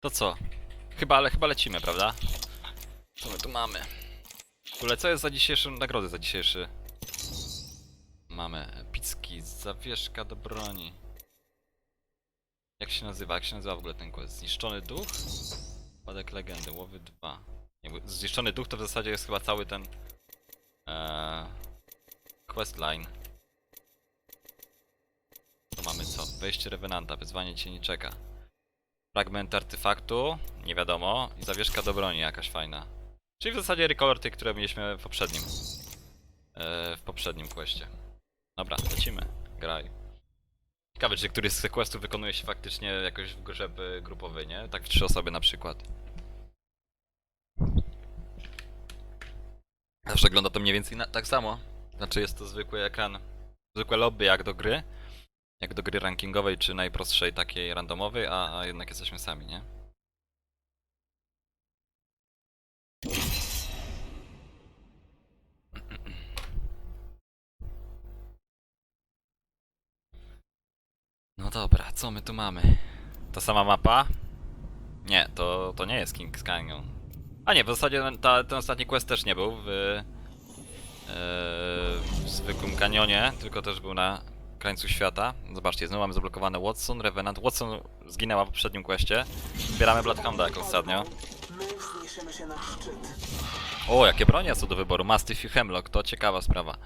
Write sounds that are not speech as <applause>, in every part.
To co? Chyba, ale chyba lecimy, prawda? Co my tu mamy? W ogóle co jest za dzisiejszy nagrody za dzisiejszy? Mamy epicki, zawieszka do broni. Jak się nazywa? Jak się nazywa w ogóle ten quest? Zniszczony duch? Spadek legendy, łowy 2. Nie, bo zniszczony duch to w zasadzie jest chyba cały ten eee, questline. To mamy co? Wejście Revenanta, wyzwanie cię nie czeka. Fragment artefaktu, nie wiadomo. I zawieszka do broni jakaś fajna. Czyli w zasadzie recolor tych, które mieliśmy w poprzednim. E, w poprzednim questie. Dobra, lecimy. Graj. Ciekawe, czy któryś z questów wykonuje się faktycznie jakoś w grze grupowej, nie? Tak w trzy osoby na przykład. Zawsze wygląda to mniej więcej na, tak samo. Znaczy jest to zwykły ekran, zwykłe lobby jak do gry. Jak do gry rankingowej czy najprostszej takiej randomowej, a, a jednak jesteśmy sami, nie? No dobra, co my tu mamy? Ta sama mapa? Nie, to, to nie jest King's Canyon. A nie, w zasadzie ta, ten ostatni quest też nie był w, e, w zwykłym kanionie, tylko też był na krańcu świata. Zobaczcie, znowu mamy zablokowane Watson, Revenant. Watson zginęła w poprzednim questie. Zbieramy Bloodhounda jak ostatnio. O, jakie bronie są do wyboru. Mastiff i Hemlock, to ciekawa sprawa.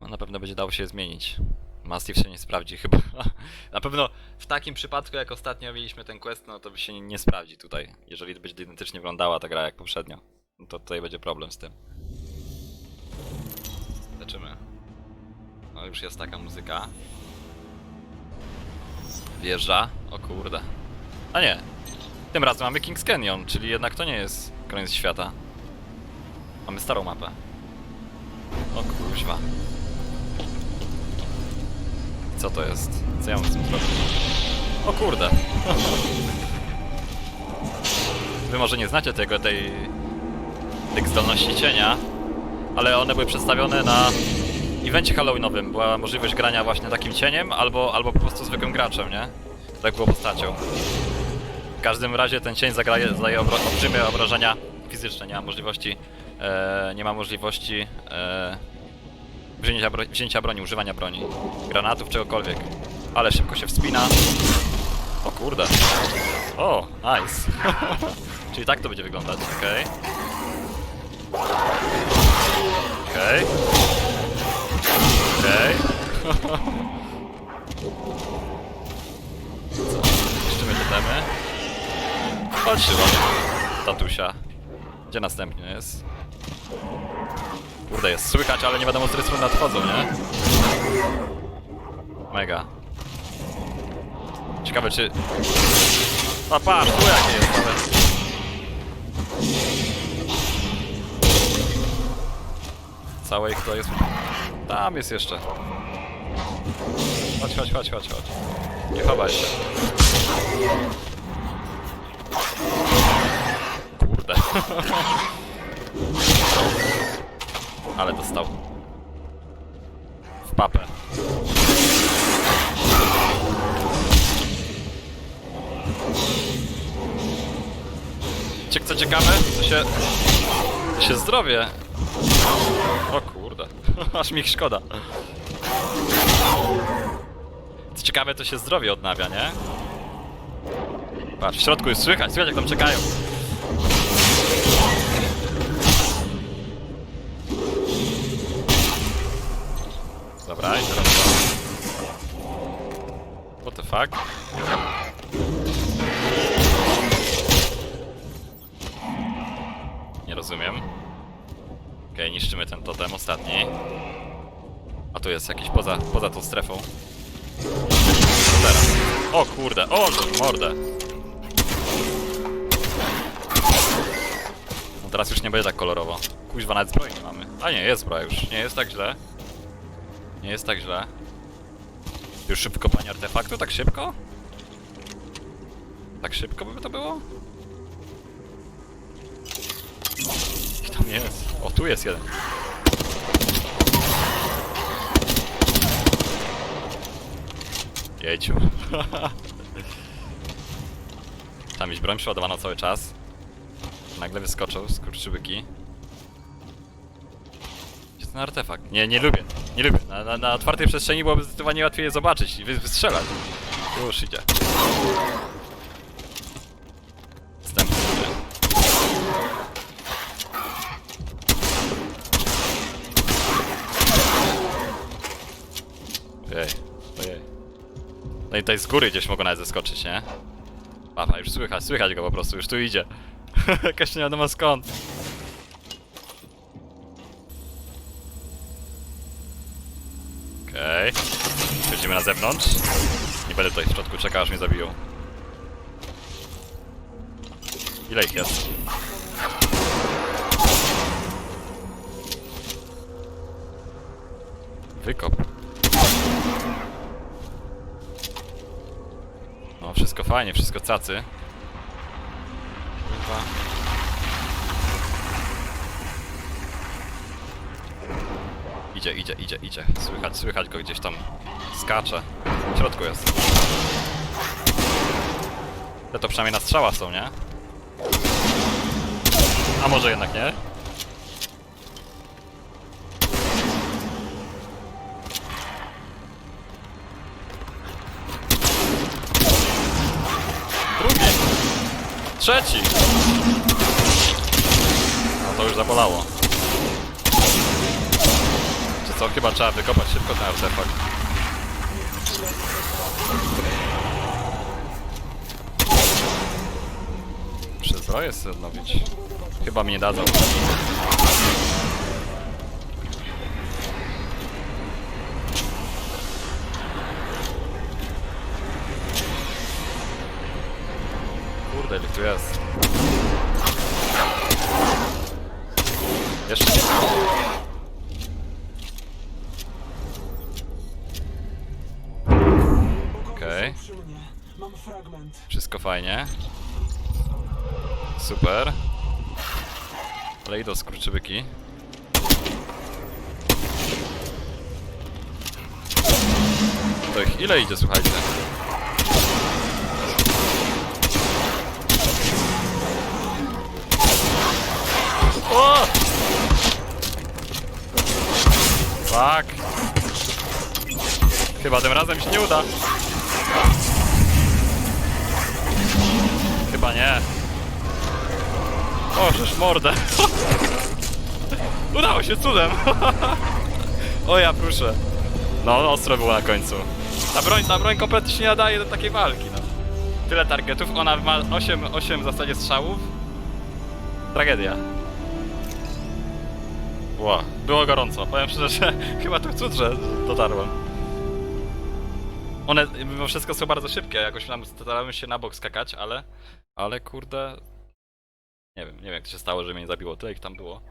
No, na pewno będzie dało się zmienić. Mastiff się nie sprawdzi chyba. <laughs> na pewno w takim przypadku, jak ostatnio mieliśmy ten quest, no to by się nie, nie sprawdzi tutaj. Jeżeli będzie identycznie wyglądała ta gra jak poprzednio. No to tutaj będzie problem z tym. Leczymy. No już jest taka muzyka. Wjeżdża. O kurde. A nie. Tym razem mamy King's Canyon, czyli jednak to nie jest koniec świata. Mamy starą mapę. O kuźwa. Co to jest? Co ja mam z tym zrobić? O kurde. <laughs> Wy może nie znacie tego, tej... tych zdolności cienia, ale one były przedstawione na evencie halloweenowym. Była możliwość grania właśnie takim cieniem, albo, albo po prostu zwykłym graczem, nie? Tak było postacią. W każdym razie ten cień zagraje, zadaje obro olbrzymie obrażenia fizyczne, nie ma możliwości, e, nie ma możliwości e, wzięcia, bro wzięcia broni, używania broni, granatów, czegokolwiek. Ale szybko się wspina. O kurde. O, nice. <laughs> Czyli tak to będzie wyglądać, okej. Okej. Okej. Co? Niszczymy totemy. Chodź Szymon, tatusia. Gdzie następny jest? Kurde, jest słychać, ale nie wiadomo, z której strony nadchodzą, nie? Mega. Ciekawe, czy... A patrz, tu jakie jest nawet. Całe ich to jest... Tam jest jeszcze. Chodź, chodź, chodź, chodź, chodź. Nie chowaj się. Kurde. <laughs> Ale dostał. W papę. Cie, co ciekawe, to się... To się zdrowie... O kurde. <laughs> Aż mi ich szkoda. Co ciekawe, to się zdrowie odnawia, nie? Patrz, w środku jest słychać, słychać jak tam czekają. Dobra, i teraz to. What the fuck? Nie rozumiem. Okej, niszczymy ten totem, ostatni. A tu jest jakiś poza, poza tą strefą. Co teraz? O kurde, o mordę. No teraz już nie będzie tak kolorowo. Kuźwa, nawet zbroi nie mamy. A nie, jest zbroja już. Nie jest tak źle. Nie jest tak źle. Już szybko panie artefaktu? Tak szybko? Tak szybko by to było? I tam jest. O, tu jest jeden. Jejciu. <laughs> Trzeba mieć broń przeładowaną cały czas. Nagle wyskoczył z kurczybyki. Gdzie ten artefakt? Nie, nie lubię. Nie lubię. Na, na, na otwartej przestrzeni byłoby zdecydowanie łatwiej je zobaczyć i wy, wystrzelać. Już idzie. No i tutaj z góry gdzieś mogą nawet zeskoczyć, nie? Papa, już słychać, słychać go po prostu, już tu idzie. <laughs> Jakaś nie wiadomo skąd. Okej. Okay. Chodzimy na zewnątrz. Nie będę tutaj w środku czekał, aż mnie zabiją. Ile ich jest? Wykop. Fajnie, wszystko cacy. Kurwa. Idzie, idzie, idzie, idzie. Słychać, słychać go gdzieś tam skacze. W środku jest. Te to przynajmniej na strzała są, nie? A może jednak nie? Drugi. Trzeci. No to już zabolało. Czy co? Chyba trzeba wykopać szybko ten artefakt. Muszę sobie odnowić. Chyba mi nie dadzą. Kurde, ile tu jest. Jeszcze nie. Wszystko fajnie. Super. Ale idą skurczybyki. To ich ile idzie, słuchajcie? O! Fuck. Chyba tym razem się nie uda. Chyba nie. O, żeż mordę. <laughs> Udało się cudem. <laughs> o ja proszę. No, ostro było na końcu. Ta broń, ta broń kompletnie się nie nadaje do takiej walki, no. Tyle targetów, ona ma 8, 8 w zasadzie strzałów. Tragedia. Ło, było gorąco. Powiem szczerze, że <laughs> chyba tu cud, że dotarłem. One mimo wszystko są bardzo szybkie, jakoś tam starałem się na bok skakać, ale... Ale kurde... Nie wiem, nie wiem jak to się stało, że mnie nie zabiło. Tyle ich tam było.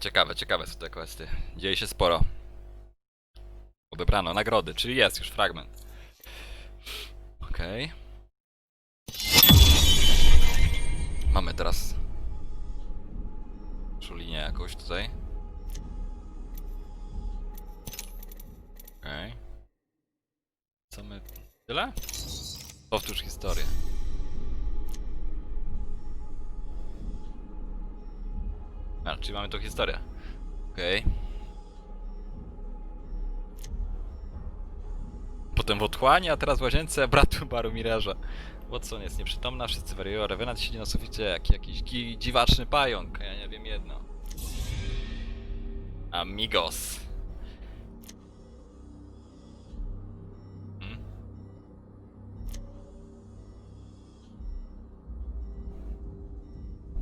Ciekawe, ciekawe są te questy. Dzieje się sporo. Odebrano nagrody, czyli jest już fragment. Okej. Mamy teraz... Szulinię jakąś tutaj. Okej. Co my... Tyle? Powtórz historię. A, czyli mamy tą historię. Okej. Potem w otchłani, a teraz w łazience bratu baru Miraża. Watson jest nieprzytomna, wszyscy wariują, Revenant siedzi na suficie jak jakiś dziwaczny pająk, ja nie wiem jedno. Amigos.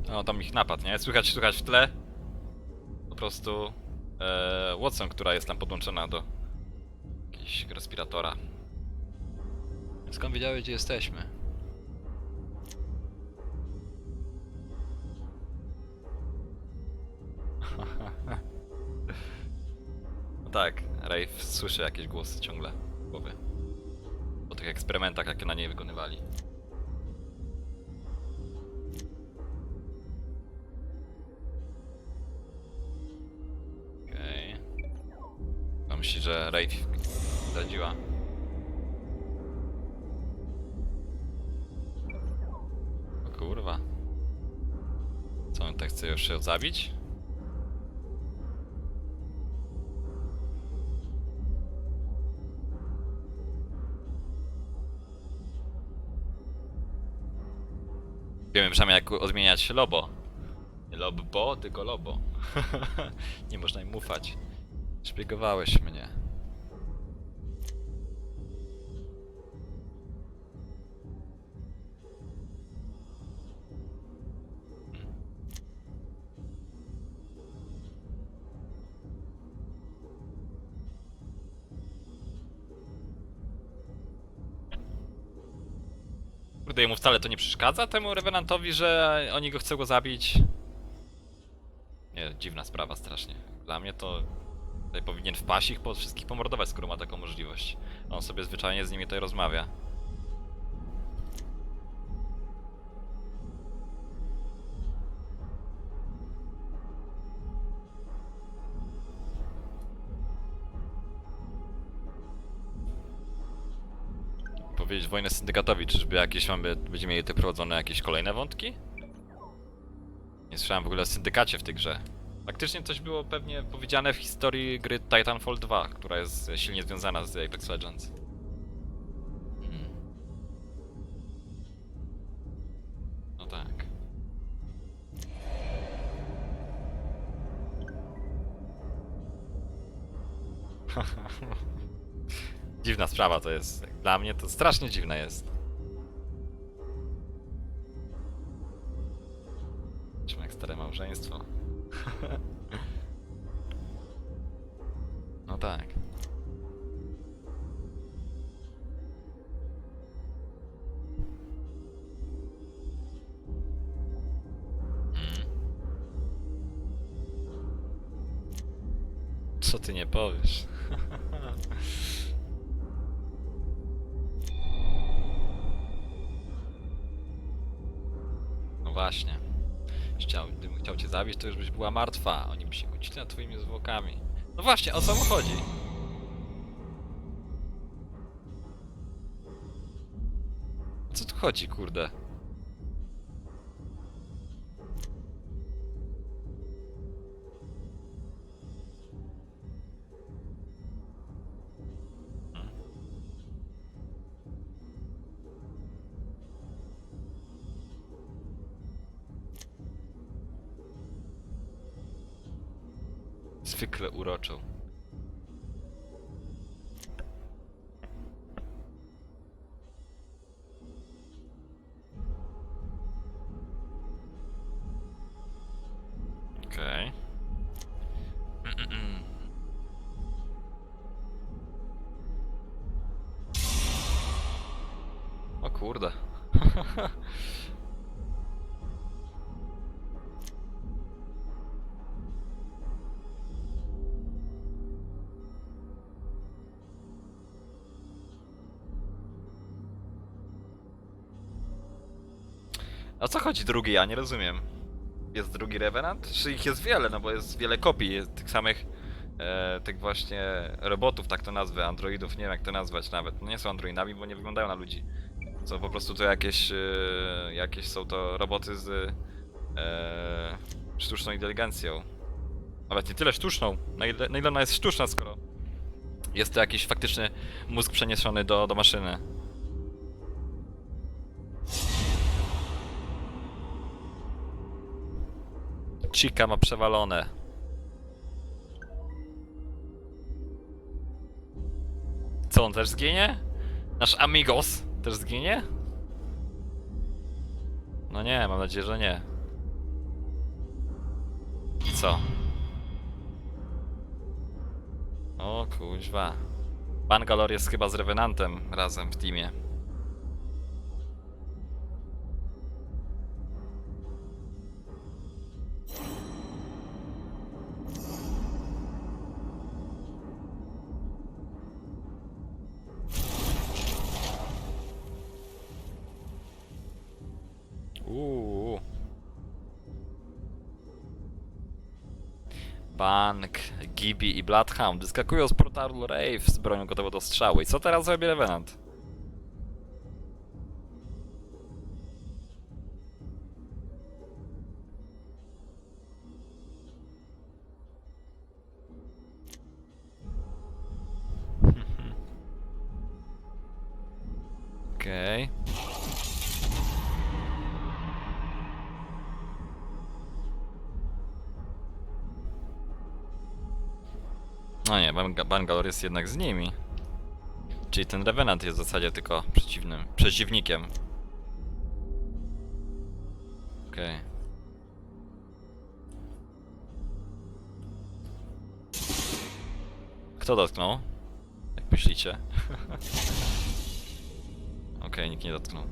No, tam ich napad, nie? Słychać, słychać w tle. Po prostu e, Watson, która jest tam podłączona do jakiegoś respiratora. Skąd wiedziałeś, gdzie jesteśmy? <laughs> No tak, Rafe słyszy jakieś głosy ciągle w głowie. Po tych eksperymentach, jakie na niej wykonywali. myśli, że Raid zdradziła. O kurwa. Co on tak chce już ją zabić? wiemy przynajmniej jak odmieniać lobo. Nie lobbo, tylko lobo. <laughs> Nie można im ufać. Szpiegowałeś mnie. Kurde, mu wcale to nie przeszkadza temu Revenantowi, że oni go chcą go zabić. Nie, dziwna sprawa strasznie. Dla mnie to tutaj powinien wpaść ich po wszystkich pomordować, skoro ma taką możliwość. On sobie zwyczajnie z nimi tutaj rozmawia. Wojnę syndykatowi, czyżby jakieś mamy, będziemy mieli te prowadzone jakieś kolejne wątki? Nie słyszałem w ogóle o syndykacie w tej grze. Faktycznie coś było pewnie powiedziane w historii gry Titanfall 2, która jest silnie związana z Apex Legends. Hmm. No tak. <laughs> Dziwna sprawa to jest. Dla mnie to strasznie dziwne jest. Czym jak stare małżeństwo. <laughs> no tak. Mm. Co ty nie powiesz? <laughs> właśnie. Chciał, gdybym chciał cię zabić, to już byś była martwa. Oni by się kłócili nad twoimi zwłokami. No właśnie, o co mu chodzi? Co tu chodzi, kurde? Zwykle uroczą. Co chodzi drugi? Ja nie rozumiem. Jest drugi Revenant? Czy ich jest wiele, no bo jest wiele kopii tych samych e, tych właśnie robotów, tak to nazwę, androidów, nie wiem jak to nazwać nawet. No nie są androidami, bo nie wyglądają na ludzi. Są po prostu to jakieś, e, jakieś są to roboty z e, sztuczną inteligencją. Nawet nie tyle sztuczną, na ile, na ile ona jest sztuczna, skoro jest to jakiś faktyczny mózg przeniesiony do, do maszyny. Chica ma przewalone. Co, on też zginie? Nasz amigos też zginie? No nie, mam nadzieję, że nie. Co? O kuźwa. Bangalore jest chyba z Revenantem razem w teamie. Gibi i Bloodhound wyskakują z portalu Rave z bronią gotową do strzały. I co teraz zrobi Revenant? <laughs> Okej. Okay. No nie, Bang- Bangalore jest jednak z nimi. Czyli ten Revenant jest w zasadzie tylko przeciwnym, przeciwnikiem. Okej. Kto dotknął? Jak myślicie? <laughs> Okej, nikt nie dotknął.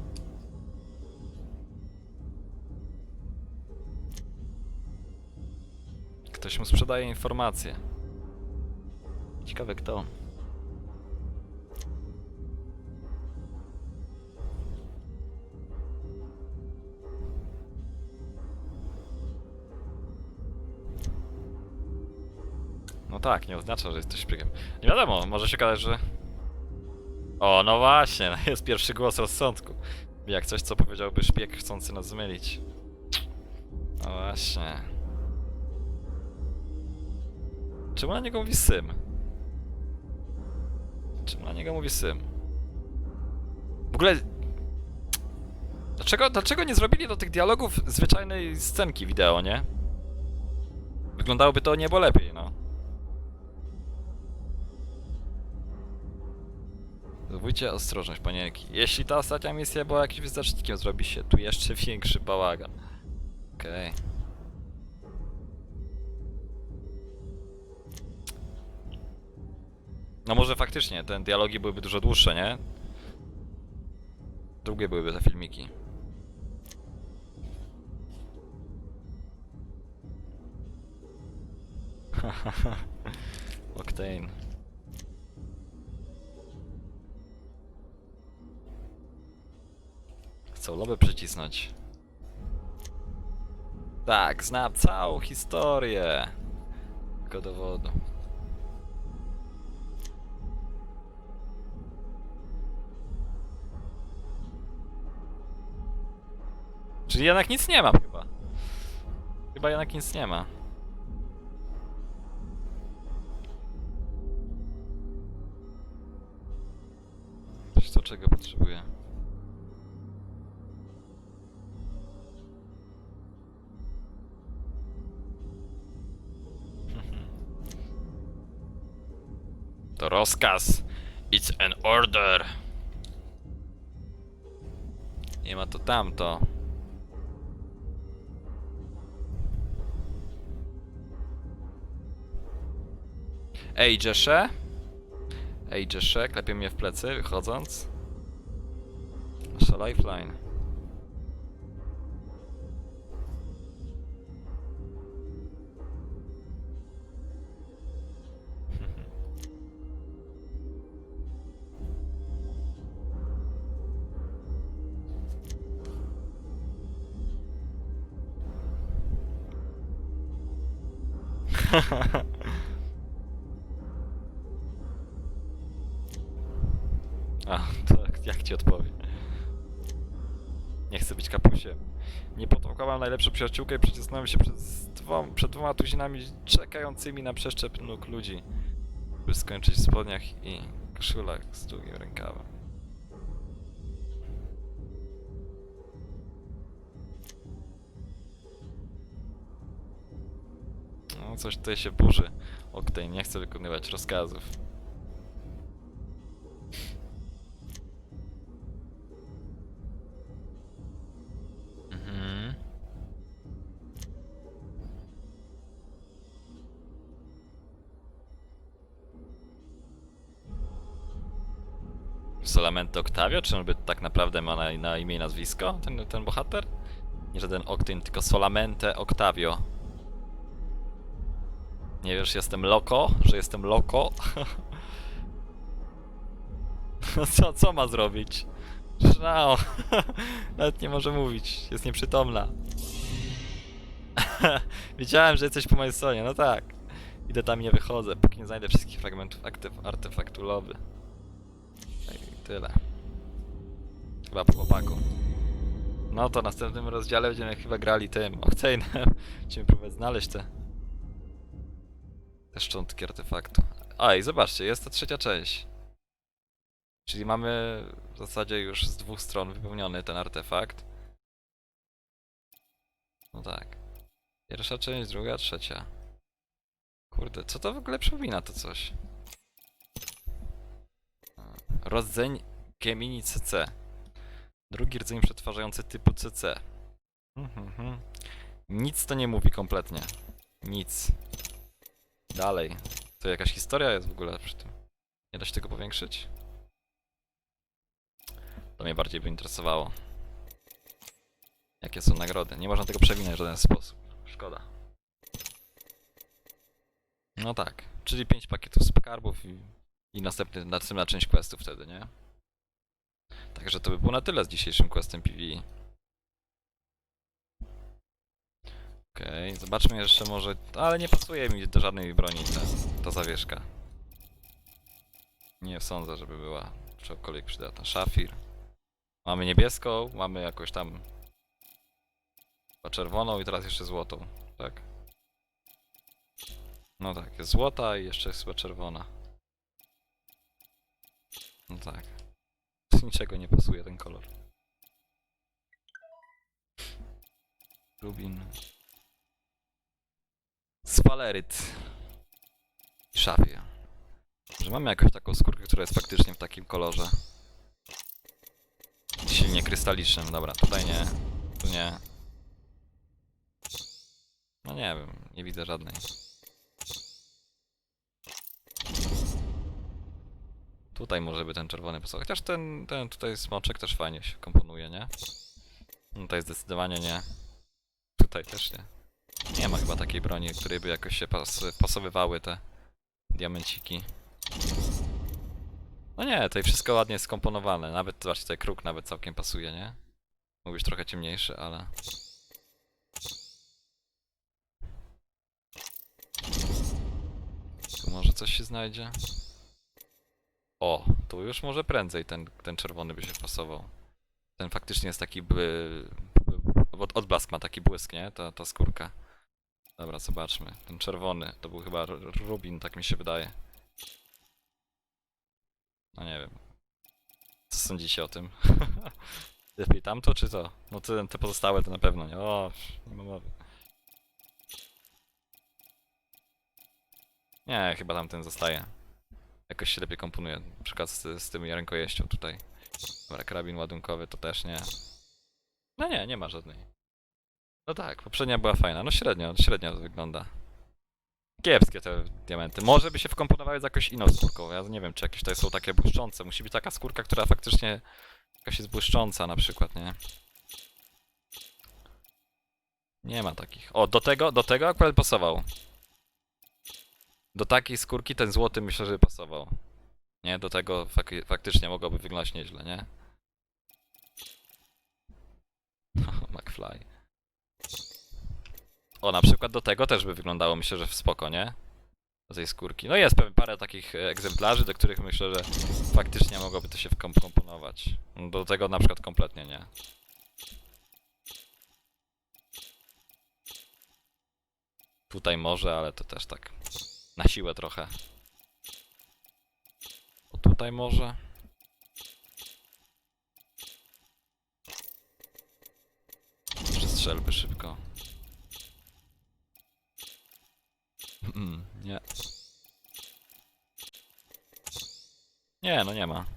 Ktoś mu sprzedaje informacje. Ciekawe kto. No tak, nie oznacza, że jesteś szpiegiem. Nie wiadomo, może się okazać, że... O, no właśnie, <laughs> jest pierwszy głos rozsądku. Jak coś, co powiedziałby szpieg chcący nas zmylić. No właśnie. Czemu na niego mówi Sym? Czemu na niego mówi Sym? W ogóle... Dlaczego, dlaczego nie zrobili do tych dialogów zwyczajnej scenki wideo, nie? Wyglądałoby to niebo lepiej, no. Zachowujcie ostrożność, panienki. Jeśli ta ostatnia misja była jakimś wyznacznikiem, zrobi się tu jeszcze większy bałagan. Okej. No może faktycznie, te dialogi byłyby dużo dłuższe, nie? Długie byłyby te filmiki. <laughs> Octane. Chcą lobę przycisnąć. Tak, znam całą historię. Tylko dowodu. Czyli jednak nic nie ma chyba. Chyba jednak nic nie ma. Wiesz co, czego potrzebuję? To rozkaz. It's an order. Nie ma to tamto. Ej, Jesze? Ej, Jesze, klepie mnie w plecy, wychodząc. Nasza lifeline. A, <laughs> Potołkowałem najlepszą przyjaciółkę i przycisnąłem się przed, dwoma, przed dwoma tuzinami czekającymi na przeszczep nóg ludzi, by skończyć w spodniach i koszulach z długim rękawem. No, coś tutaj się burzy. Octane nie chce wykonywać rozkazów. Octavio? Czy on by tak naprawdę ma na, na imię i nazwisko, ten, ten bohater? Nie żaden Octane, tylko Solamente Octavio. Nie wiesz, jestem loko, że jestem loko? No <laughs> co, co ma zrobić? Szrao. <laughs> Nawet nie może mówić, jest nieprzytomna. <laughs> Wiedziałem, że jesteś po mojej stronie, no tak. Idę tam i nie wychodzę, póki nie znajdę wszystkich fragmentów aktyw, artefaktu lowy. I tyle. Chyba po chłopaku. No to w następnym rozdziale będziemy chyba grali tym, Octane'em. <laughs> Będziemy próbować znaleźć te... te szczątki artefaktu. A i zobaczcie, jest ta trzecia część. Czyli mamy w zasadzie już z dwóch stron wypełniony ten artefakt. No tak. Pierwsza część, druga, trzecia. Kurde, co to w ogóle przypomina to coś? Rdzeń Gemini CC. Drugi rdzeń przetwarzający typu CC. Mhm. Nic to nie mówi kompletnie. Nic. Dalej. To jakaś historia jest w ogóle przy tym. Nie da się tego powiększyć? To mnie bardziej by interesowało. Jakie są nagrody? Nie można tego przewinąć w żaden sposób. Szkoda. No tak, czyli 5 pakietów skarbów i, i następny, następna część questu wtedy, nie? Także to by było na tyle z dzisiejszym questem PvE. Okej, zobaczmy jeszcze może... Ale nie pasuje mi do żadnej broni ta, ta zawieszka. Nie sądzę, żeby była czegokolwiek przydatna. Szafir. Mamy niebieską, mamy jakoś tam... Chyba czerwoną i teraz jeszcze złotą, tak? No tak, jest złota i jeszcze jest chyba czerwona. No tak. Z niczego nie pasuje ten kolor. Rubin. Spaleryt. I szafie. Że mamy jakąś taką skórkę, która jest faktycznie w takim kolorze. Silnie krystalicznym. Dobra, tutaj nie. Tu nie. No nie wiem, nie widzę żadnej. Tutaj może by ten czerwony pasował. Chociaż ten, ten tutaj smoczek też fajnie się komponuje, nie? No Tutaj zdecydowanie nie. Tutaj też nie. Nie ma chyba takiej broni, której by jakoś się pas pasowywały te diamenciki. No nie, tutaj wszystko ładnie skomponowane. Nawet, zobaczcie, tutaj kruk nawet całkiem pasuje, nie? Być trochę ciemniejszy, ale... Tu może coś się znajdzie? O, tu już może prędzej ten, ten czerwony by się wpasował. Ten faktycznie jest taki by... by- Odblask ma taki błysk, nie? Ta, ta skórka. Dobra, zobaczmy. Ten czerwony, to był chyba rubin, tak mi się wydaje. No nie wiem. Co sądzicie o tym? <laughs> Lepiej tamto, czy to? No te, te pozostałe to na pewno nie. O, nie ma mowy. Nie, chyba tamten zostaje. Jakoś się lepiej komponuje. Na przykład z, z tym rękojeścią tutaj. Dobra, karabin ładunkowy to też nie. No nie, nie ma żadnej. No tak, poprzednia była fajna. No średnio, średnio to wygląda. Kiepskie te diamenty. Może by się wkomponowały z jakąś inną skórką. Ja nie wiem, czy jakieś tutaj są takie błyszczące. Musi być taka skórka, która faktycznie jakaś jest błyszcząca na przykład, nie? Nie ma takich. O, do tego, do tego akurat pasował. Do takiej skórki ten złoty myślę, że by pasował. Nie, do tego fak faktycznie mogłoby wyglądać nieźle, nie? <laughs> McFly. O, na przykład do tego też by wyglądało, myślę, że w spoko, nie? Do tej skórki. No jest pewnie parę takich e, egzemplarzy, do których myślę, że faktycznie mogłoby to się wkomponować. Do tego na przykład kompletnie nie. Tutaj może, ale to też tak na siłę trochę. O tutaj może. Jeszcze strzelby szybko. Mm, nie. Nie, no nie ma.